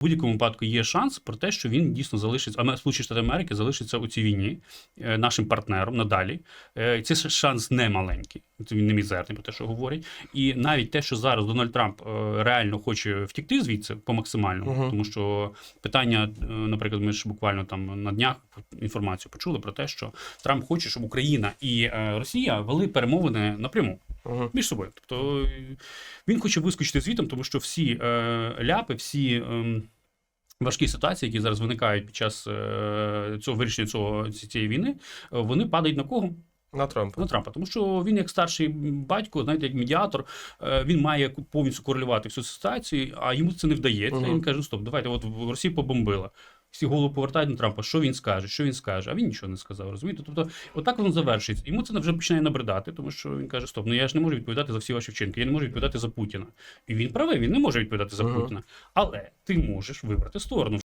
будь-якому випадку є шанс про те, що він дійсно залишиться, а Сполучені Штати Америки залишиться у цій війні е, нашим партнером надалі. Е, Цей шанс не маленький, це він не мізерний про те, що говорять. І навіть те, що зараз Дональд Трамп е, реально хоче втікти звідси по максимальному, Мгм. тому що питання, наприклад, ми ж буквально там на днях інформацію почули про те, що Трамп хоче, щоб Україна і Росія вели перемовини напряму Угу. між собою. Тобто е, він хоче вискочити звітом, тому що всі е, ляпи, всі. ем, Важкі ситуації, які зараз виникають під час е, цього вирішення цього цієї війни, е, вони падають на кого? На Трампа. На Трампа. Тому що він, як старший батько, знаєте, як медіатор, е, він має повністю корелювати всю ситуацію, а йому це не вдається. Мгм. Він каже: стоп, давайте, от в Росії побомбила. Всі голову повертають на Трампа. Що він скаже? Що він скаже? А він нічого не сказав. Розумієте? Тобто, отак воно завершується. Йому це вже починає набридати, тому що він каже: Стоп, ну я ж не можу відповідати за всі ваші вчинки, я не можу відповідати за Путіна. І він правий, він не може відповідати за Путіна. Але ти можеш вибрати сторону.